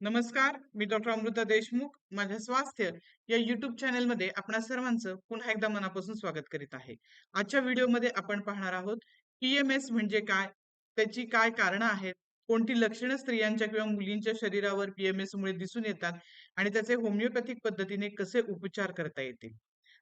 नमस्कार मी डॉक्टर अमृता देशमुख माझ्या स्वास्थ्य या युट्यूब चॅनेलमध्ये आपणा सर्वांचं पुन्हा एकदा मनापासून स्वागत करीत आहे. आजच्या व्हिडिओमध्ये आपण पाहणार आहोत पीएमएस म्हणजे काय त्याची काय कारण आहेत कोणती लक्षणं स्त्रियांच्या किंवा मुलींच्या शरीरावर पीएमएस मुळे दिसून येतात आणि त्याचे होमिओपॅथिक पद्धतीने कसे उपचार करता येतील?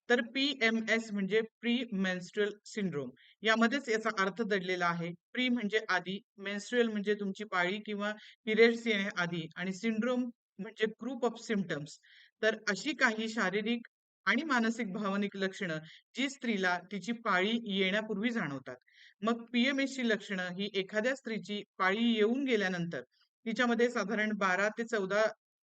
तर पीएमएस म्हणजे प्री मेन्स्ट्रुअल सिंड्रोम यामध्येच याचा अर्थ दडलेला आहे. प्री म्हणजे आधी मेन्स्ट्रुअल म्हणजे तुमची पाळी किंवा पिरियड्स येण्याआधी आणि सिंड्रोम म्हणजे ग्रुप ऑफ सिम्पटम्स तर अशी काही शारीरिक आणि मानसिक भावनिक लक्षणं जी स्त्रीला तिची पाळी येण्यापूर्वी जाणवतात. मग पीएमएस ची लक्षणं ही एखाद्या स्त्रीची पाळी येऊन गेल्यानंतर तिच्यामध्ये साधारण बारा ते चौदा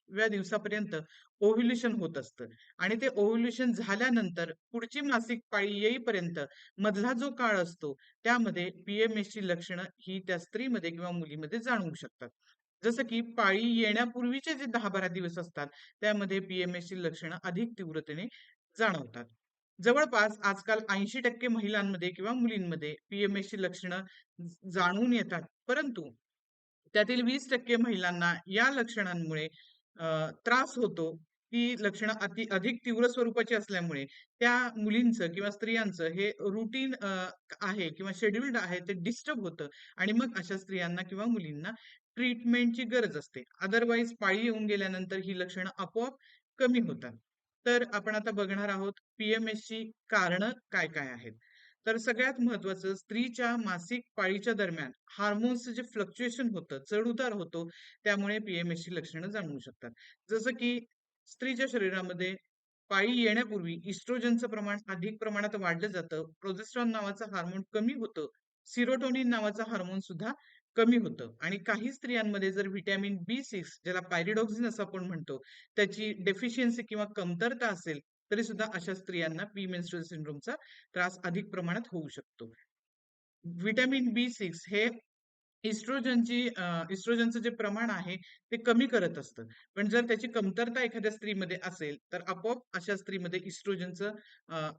व्या दिवसापर्यंत ओव्ह्युलेशन होत असतं. आणि ते ओव्ह्युलेशन झाल्यानंतर पुढची मासिक पाळी येईपर्यंत मधला जो काळ असतो त्यामध्ये पीएमएस ची लक्षणं ही त्या स्त्रीमध्ये किंवा मुलीमध्ये जाणवू शकतात. जसं की पाळी येण्यापूर्वीचे जे दहा बारा दिवस असतात त्यामध्ये पीएमएस ची लक्षणं अधिक तीव्रतेने जाणवतात. जवळपास आजकाल ऐंशी टक्के महिलांमध्ये किंवा मुलींमध्ये पीएमएस ची लक्षणं जाणून येतात. परंतु त्यातील वीस टक्के महिलांना या लक्षणांमुळे त्रास होतो ती लक्षणं अति अधिक तीव्र स्वरूपाची असल्यामुळे त्या मुलींचं किंवा स्त्रियांचं हे रुटीन आहे किंवा शेड्युल्ड आहे ते डिस्टर्ब होतं आणि मग अशा स्त्रियांना किंवा मुलींना ट्रीटमेंटची गरज असते. अदरवाईज पाळी येऊन गेल्यानंतर ही लक्षणं आपोआप कमी होतात. तर आपण आता बघणार आहोत पीएमएस ची कारण काय काय आहेत? तर सगळ्यात महत्वाचं स्त्रीच्या मासिक पाळीच्या दरम्यान हार्मोन्सचं जे फ्लक्च्युएशन होतं चढ उतार होतो त्यामुळे पीएमएस ची लक्षणं जाणवू शकतात. जसं की स्त्रीच्या शरीरामध्ये पाळी येण्यापूर्वी इस्ट्रोजनचं प्रमाण अधिक प्रमाणात वाढलं जातं. प्रोजेस्ट्रॉन नावाचं हार्मोन कमी होतं. सिरोटोनिन नावाचं हार्मोन सुद्धा कमी होतं. आणि काही स्त्रियांमध्ये जर व्हिटॅमिन बी सिक्स ज्याला पायरिडॉक्झिन असं आपण म्हणतो त्याची डेफिशियन्सी किंवा कमतरता असेल तरी सुद्धा अशा स्त्रियांना प्रीमेन्स्ट्रुअल सिंड्रोमचा त्रास अधिक प्रमाणात होऊ शकतो. व्हिटॅमिन बी सिक्स हे इस्ट्रोजनची इस्ट्रोजनचं जे प्रमाण आहे ते कमी करत असतं. पण जर त्याची कमतरता एखाद्या स्त्रीमध्ये असेल तर आपोआप अशा स्त्रीमध्ये इस्ट्रोजनचं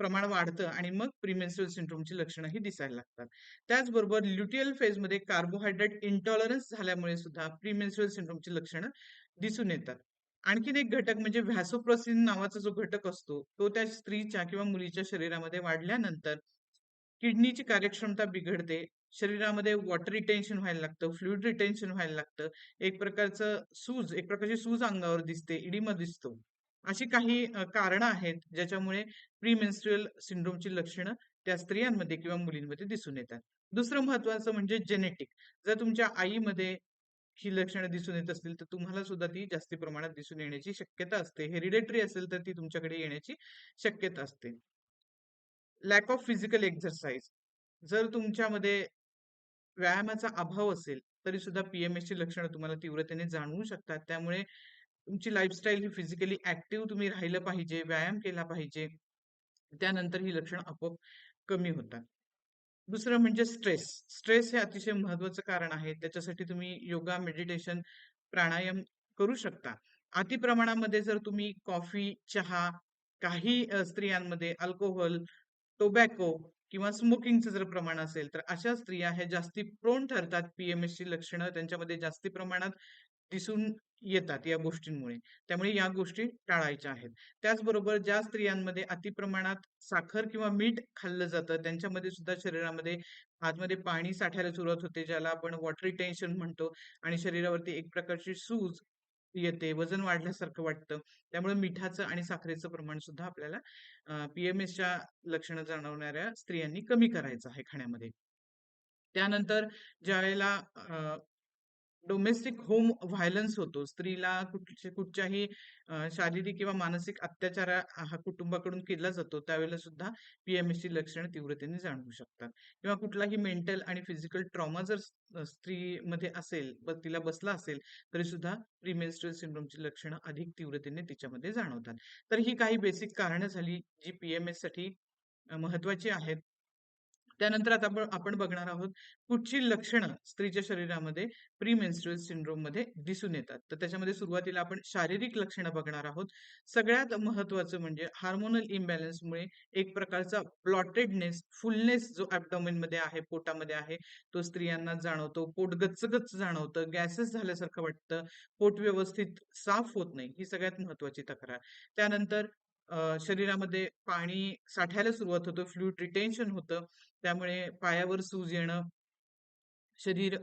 प्रमाण वाढतं आणि मग प्रिमेन्स्ट्रुअल सिंड्रोमची लक्षणंही दिसायला लागतात. त्याचबरोबर ल्युटियल फेजमध्ये कार्बोहायड्रेट इंटॉलरन्स झाल्यामुळे सुद्धा प्रिमेन्स्ट्रुअल सिंड्रोमची लक्षणं दिसून येतात. आणखीन एक घटक म्हणजे व्हॅसोप्रोसिन नावाचा जो घटक असतो तो त्या स्त्रीच्या किंवा मुलीच्या शरीरामध्ये वाढल्यानंतर किडनीची कार्यक्षमता बिघडते. शरीरामध्ये वॉटर रिटेन्शन व्हायला लागतं फ्लुइड रिटेन्शन व्हायला लागतं. एक प्रकारचं सूज एक प्रकारची सूज अंगावर दिसते इडिमा दिसतो. अशी काही कारण आहेत ज्याच्यामुळे प्रीमेन्स्ट्रुअल सिंड्रोमची लक्षणं त्या स्त्रियांमध्ये किंवा मुलींमध्ये दिसून येतात. दुसरं महत्वाचं म्हणजे जेनेटिक जर तुमच्या आईमध्ये ही लक्षणं दिसून येत असतील तर तुम्हाला सुद्धा ती जास्ती प्रमाणात दिसून येण्याची शक्यता असते. हेरिडेटरी असेल तर ती तुमच्याकडे येण्याची शक्यता असते. लॅक ऑफ फिजिकल एक्झरसाइज जर तुमच्यामध्ये व्यायामाचा अभाव असेल तरी सुद्धा पीएमएस ची लक्षणं तुम्हाला तीव्रतेने जाणवू शकतात. त्यामुळे तुमची लाईफस्टाईल ही फिजिकली ऍक्टिव्ह तुम्ही राहिलं पाहिजे व्यायाम केला पाहिजे. त्यानंतर ही लक्षणं आपोआप कमी होतात. दुसरं म्हणजे स्ट्रेस. स्ट्रेस हे अतिशय महत्वाचं कारण आहे. त्याच्यासाठी तुम्ही योगा मेडिटेशन प्राणायाम करू शकता. अति प्रमाणामध्ये जर तुम्ही कॉफी चहा काही स्त्रियांमध्ये अल्कोहोल टोबॅको किंवा स्मोकिंगचं जर प्रमाण असेल तर अशा स्त्रिया ह्या जास्ती प्रोन ठरतात पीएमएस ची लक्षणं. त्यांच्यामध्ये जास्ती प्रमाणात दिसून येतात या गोष्टींमुळे. त्यामुळे या गोष्टी टाळायच्या आहेत. त्याचबरोबर ज्या स्त्रियांमध्ये अतिप्रमाणात साखर किंवा मीठ खाल्लं जातं त्यांच्यामध्ये सुद्धा शरीरामध्ये आतमध्ये पाणी साठायला सुरुवात होते ज्याला आपण वॉटर टेन्शन म्हणतो आणि शरीरावरती एक प्रकारची सूज येते वजन वाढल्यासारखं वाटतं. त्यामुळे मिठाचं आणि साखरेचं प्रमाण सुद्धा आपल्याला पीएमएसच्या लक्षणं जाणवणाऱ्या स्त्रियांनी कमी करायचं आहे खाण्यामध्ये. त्यानंतर ज्या वेळेला डोमेस्टिक होम व्हायलन्स होतो. स्त्रीला कुठचे कुठच्याही शारीरिक किंवा मानसिक अत्याचार हा कुटुंबाकडून केला जातो त्यावेळेला सुद्धा पीएमएसची लक्षणं तीव्रतेने जाणवू शकतात. किंवा कुठलाही मेंटल आणि फिजिकल ट्रॉमा जर स्त्रीमध्ये असेल तिला बसला असेल तरी सुद्धा प्रीमेन्स्ट्रुअल सिंड्रोमची लक्षणं अधिक तीव्रतेने तिच्यामध्ये जाणवतात. तर ही काही बेसिक कारणं झाली जी पीएमएससाठी महत्वाची आहेत. त्यानंतर आता आपण आपण बघणार आहोत कुठची लक्षणं स्त्रीच्या शरीरामध्ये प्रीमेन्स्ट्रुअल सिंड्रोममध्ये दिसून येतात. तर त्याच्यामध्ये सुरुवातीला आपण शारीरिक लक्षणं बघणार आहोत. सगळ्यात महत्वाचं म्हणजे हार्मोनल इम्बॅलन्समुळे एक प्रकारचा प्लॉटेडनेस फुलनेस जो ऍबडॉमिनमध्ये आहे पोटामध्ये आहे तो स्त्रियांना जाणवतो. पोट गच्च जाणवतं. गॅसेस झाल्यासारखं वाटतं. पोट व्यवस्थित साफ होत नाही. ही सगळ्यात महत्वाची तक्रार. त्यानंतर शरीरामध्ये पाणी साठायला सुरुवात होतं फ्लुइड रिटेन्शन होतं. त्यामुळे पायावर सूज येणं शरीर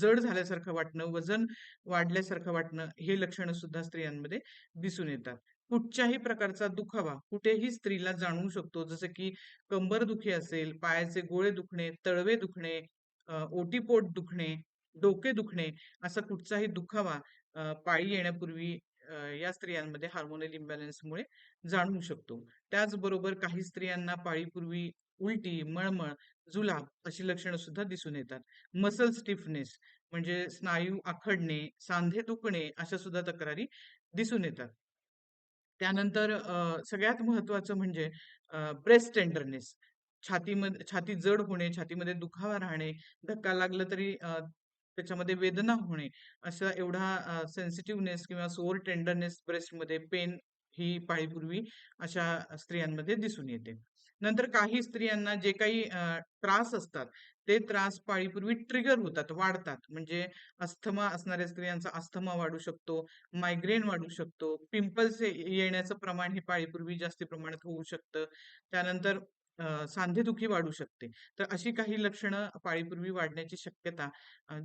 जड झाल्यासारखं वाटणं वजन वाढल्यासारखं वाटणं हे लक्षणं सुद्धा स्त्रियांमध्ये दिसून येतात. कुठच्याही प्रकारचा दुखावा कुठेही स्त्रीला जाणवू शकतो. जसं की कंबर दुखी असेल पायाचे गोळे दुखणे तळवे दुखणे ओटीपोट दुखणे डोके दुखणे असा कुठचाही दुखावा पाळी येण्यापूर्वी या स्त्रियांमध्ये हार्मोनल इम्बॅलन्समुळे जाणवू शकतो. त्याचबरोबर काही स्त्रियांना पाळीपूर्वी उलटी मळमळ जुलाब अशी लक्षणं सुद्धा दिसून येतात. मसल स्टिफनेस म्हणजे स्नायू आखडणे सांधे दुखणे अशा सुद्धा तक्रारी दिसून येतात. त्यानंतर सगळ्यात महत्वाचं म्हणजे ब्रेस्ट टेंडरनेस छातीमध्ये छाती जड होणे छातीमध्ये दुखावा राहणे धक्का लागला तरी त्याच्यामध्ये वेदना होणे असा एवढा सेन्सिटिव्हनेस किंवा सोअर टेंडरनेस ब्रेस्टमध्ये पेन ही पाळीपूर्वी अशा स्त्रियांमध्ये दिसून येते. नंतर काही स्त्रियांना जे काही त्रास असतात ते त्रास पाळीपूर्वी ट्रिगर होतात वाढतात. म्हणजे अस्थमा असणाऱ्या स्त्रियांचा अस्थमा वाढू शकतो मायग्रेन वाढू शकतो पिंपल्स येण्याचं प्रमाण हे पाळीपूर्वी जास्त प्रमाणात होऊ शकतं. त्यानंतर सांधेदुखी वाढू शकते. तर अशी काही लक्षणं पाळीपूर्वी वाढण्याची शक्यता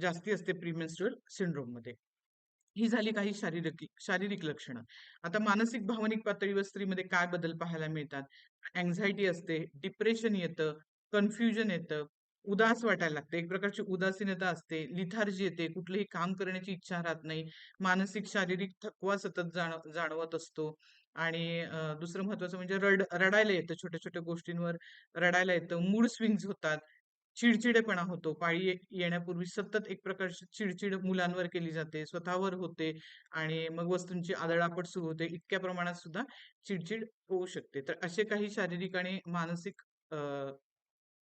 जास्ती असते प्रीमेन्स्ट्रुअल सिंड्रोममध्ये ही झाली काही शारीरिक शारीरिक लक्षणं. आता मानसिक भावनिक पातळीवर स्त्रीमध्ये काय बदल पाहायला मिळतात? अँझायटी असते डिप्रेशन येतं कन्फ्युजन येतं उदास वाटायला लागते. एक प्रकारची उदासीनता असते लिथार्जी येते कुठलंही काम करण्याची इच्छा राहत नाही मानसिक शारीरिक थकवा सतत जाण जाणवत असतो. आणि दुसरं महत्वाचं म्हणजे रड रडायला येतं छोट्या छोट्या गोष्टींवर रडायला येतं. मूड स्विंग्स होतात. चिडचिडेपणा होतो. पाळी येण्यापूर्वी सतत एक प्रकारची चिडचिड मुलांवर केली जाते. स्वतःवर होते आणि मग वस्तूंची आदळापट सुरू होते. इतक्या प्रमाणात सुद्धा चिडचिड होऊ शकते. तर असे काही शारीरिक आणि मानसिक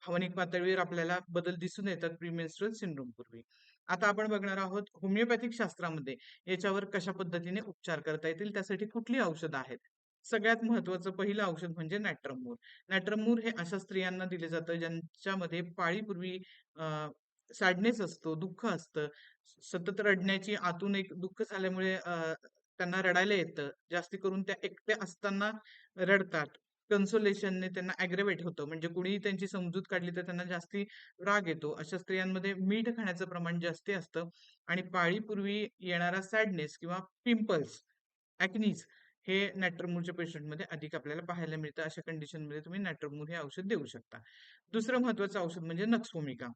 भावनिक पातळीवर आपल्याला बदल दिसून येतात प्रीमेन्स्ट्रुअल सिंड्रोम पूर्वी. आता आपण बघणार आहोत होमिओपॅथिक शास्त्रामध्ये याच्यावर कशा पद्धतीने उपचार करता येतील त्यासाठी कुठली औषधं आहेत? सगळ्यात महत्वाचं पहिलं औषध म्हणजे नॅट्रमूर. नॅट्रमूर हे अशा स्त्रियांना दिले जातं ज्यांच्यामध्ये पाळीपूर्वी सॅडनेस असतो दुःख असतं. सतत रडण्याची आतून एक दुःख झाल्यामुळे त्यांना रडायला येतं. जास्ती करून त्या एकट्या असताना रडतात. कन्सोलेशनने त्यांना अॅग्रेवेट होतं. म्हणजे कुणीही त्यांची समजूत काढली तर त्यांना जास्ती राग येतो. अशा स्त्रियांमध्ये मीठ खाण्याचं प्रमाण जास्ती असतं. आणि पाळीपूर्वी येणारा सॅडनेस किंवा पिंपल्स ऍक्नीज हे नॅट्रमूरच्या पेशंटमध्ये अधिक आपल्याला पाहायला मिळतं. अशा कंडिशनमध्ये तुम्ही नॅट्रमूर हे औषध देऊ शकता. दुसरं महत्वाचं औषध म्हणजे नक्सोमिका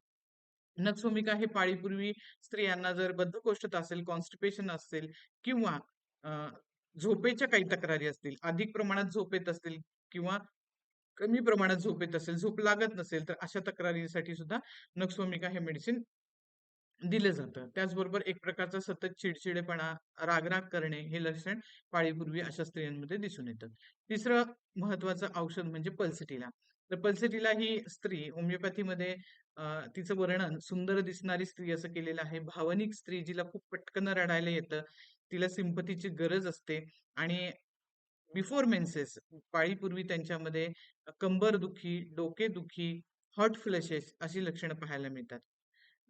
नक्सोमिका हे पाळीपूर्वी स्त्रियांना जर बद्धकोष्ठता असेल कॉन्स्टिपेशन असेल किंवा झोपेच्या काही तक्रारी असतील अधिक प्रमाणात झोप येत असतील किंवा कमी प्रमाणात झोप येत असेल झोप लागत नसेल तर अशा तक्रारीसाठी सुद्धा नक्सोमिका हे मेडिसिन दिलं जातं. त्याचबरोबर एक प्रकारचा सतत चिडचिडेपणा रागराग करणे हे लक्षण पाळीपूर्वी अशा स्त्रियांमध्ये दिसून येतं. तिसरं महत्वाचं औषध म्हणजे पल्सिटीला. तर पल्सिटीला ही स्त्री होमिओपॅथीमध्ये तिचं वर्णन सुंदर दिसणारी स्त्री असं केलेलं आहे. भावनिक स्त्री जिला खूप पटकन रडायला येतं तिला सिंपतीची गरज असते आणि बिफोर मेन्सेस पाळीपूर्वी त्यांच्यामध्ये कंबर दुखी डोके दुखी हॉट फ्लशेस अशी लक्षणं पाहायला मिळतात.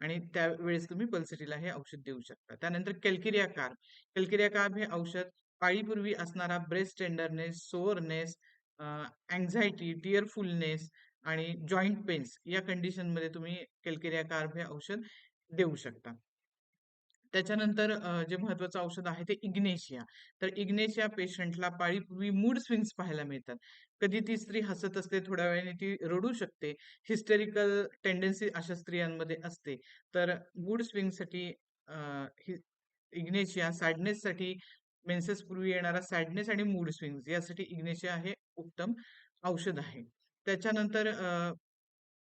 आणि त्यावेळेस तुम्ही पल्सिटीला हे औषध देऊ शकता. त्यानंतर कॅल्किरिया कार कॅल्किरिया कार्ब हे औषध पाळीपूर्वी असणारा breast tenderness soreness anxiety tearfulness आणि जॉईंट पेन्स या कंडिशनमध्ये तुम्ही केल्किरिया कार्ब हे औषध देऊ शकता. त्याच्यानंतर जे महत्वाचं औषध आहे ते इग्नेशिया. तर इग्नेशिया पेशंटला पाळीपूर्वी मूड स्विंग्स पाहायला मिळतात. कधी ती स्त्री हसत असते थोड्या वेळाने ती रडू शकते. हिस्टेरिकल टेंडन्सी अशा स्त्रियांमध्ये असते. तर मूड स्विंगसाठी इग्नेशिया सॅडनेससाठी पूर्वी येणारा सॅडनेस आणि मूड स्विंग्स यासाठी इग्नेशिया हे उत्तम औषध आहे. त्याच्यानंतर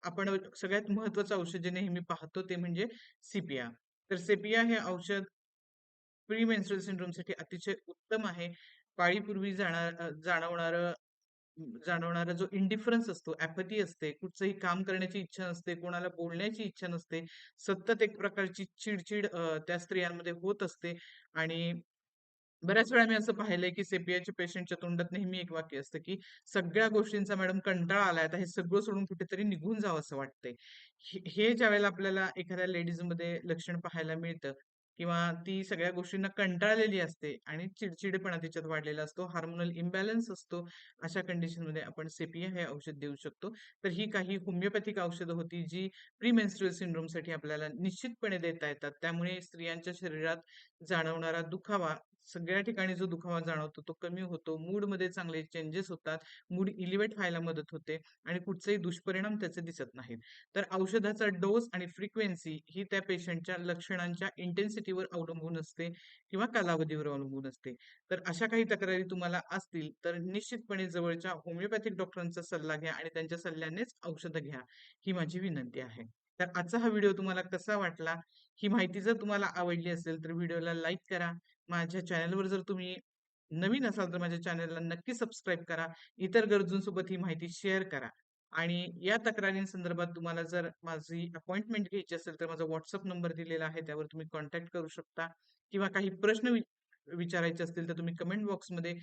आपण सगळ्यात महत्वाचं औषध जे नेहमी पाहतो ते म्हणजे सीपिया. तर सेपिया हे औषध प्री मेन्स्ट्रुअल सिंड्रोमसाठी अतिशय उत्तम आहे पाळीपूर्वी जाणार जाणवणार जाणवणारा जो इंडिफरन्स असतो, ऍपथी असते, कुठचंही काम करण्याची इच्छा नसते, कोणाला बोलण्याची इच्छा नसते. सतत एक प्रकारची चिडचिड त्या स्त्रियांमध्ये होत असते आणि बऱ्याच वेळा मी असं पाहिलंय, की सेपियाच्या पेशंटच्या तोंडात नेहमी एक वाक्य असतं, की "सगळ्या गोष्टींचा मॅडम कंटाळा आलाय. आता हे सगळं सोडून कुठेतरी निघून जावं असं वाटतंय." हे ज्या वेळेला आपल्याला एखाद्या लेडीजमध्ये लक्षण पाहायला मिळतं किंवा ती सगळ्या गोष्टींना कंटाळलेली असते आणि चिडचिडेपणा तिच्यात वाढलेला असतो, हार्मोनल इम्बॅलन्स असतो. अशा कंडिशनमध्ये आपण सेपिया हे औषध देऊ शकतो. तर ही काही होमिओपॅथिक औषधं होती, जी प्री सिंड्रोमसाठी आपल्याला निश्चितपणे देता येतात. त्यामुळे स्त्रियांच्या शरीरात जाणवणारा दुखावा सगळ्या ठिकाणी जो दुखावा जाणवतो तो कमी होतो. मूडमध्ये चांगले चेंजेस होतात. मूड इलिव्हेट व्हायला मदत होते आणि कुठचेही दुष्परिणाम त्याचे दिसत नाहीत. तर औषधाचा डोस आणि फ्रिक्वेन्सी ही त्या पेशंटच्या लक्षणांच्या इंटेन्सिटीवर अवलंबून असते किंवा कालावधीवर अवलंबून असते. तर अशा काही तक्रारी तुम्हाला असतील तर निश्चितपणे जवळच्या होमिओपॅथिक डॉक्टरांचा सल्ला घ्या आणि त्यांच्या सल्ल्यानेच औषधं घ्या, ही माझी विनंती आहे. तर आजचा हा व्हिडिओ तुम्हाला कसा वाटला? ही माहिती जर तुम्हाला आवडली असेल तर व्हिडिओला लाईक करा. माझ्या चॅनलवर जर तुम्ही नवीन असाल तर माझ्या चॅनलला नक्की सबस्क्राईब करा. इतर गरजूंसोबत ही माहिती शेअर करा. आणि या तक्रारींसंदर्भात तुम्हाला जर माझी अपॉइंटमेंट घ्यायची असेल तर माझा व्हॉट्सअप नंबर दिलेला आहे. त्यावर तुम्ही कॉन्टॅक्ट करू शकता किंवा काही प्रश्न वि विचारायचे असतील तर तुम्ही कमेंट बॉक्समध्ये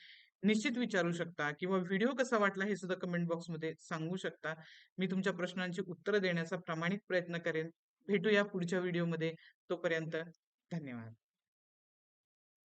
निश्चित विचारू शकता किंवा व्हिडिओ कसा वाटला हे सुद्धा कमेंट बॉक्समध्ये सांगू शकता. मी तुमच्या प्रश्नांची उत्तरं देण्याचा प्रामाणिक प्रयत्न करेन. भेटूया पुढच्या व्हिडिओमध्ये. तोपर्यंत धन्यवाद.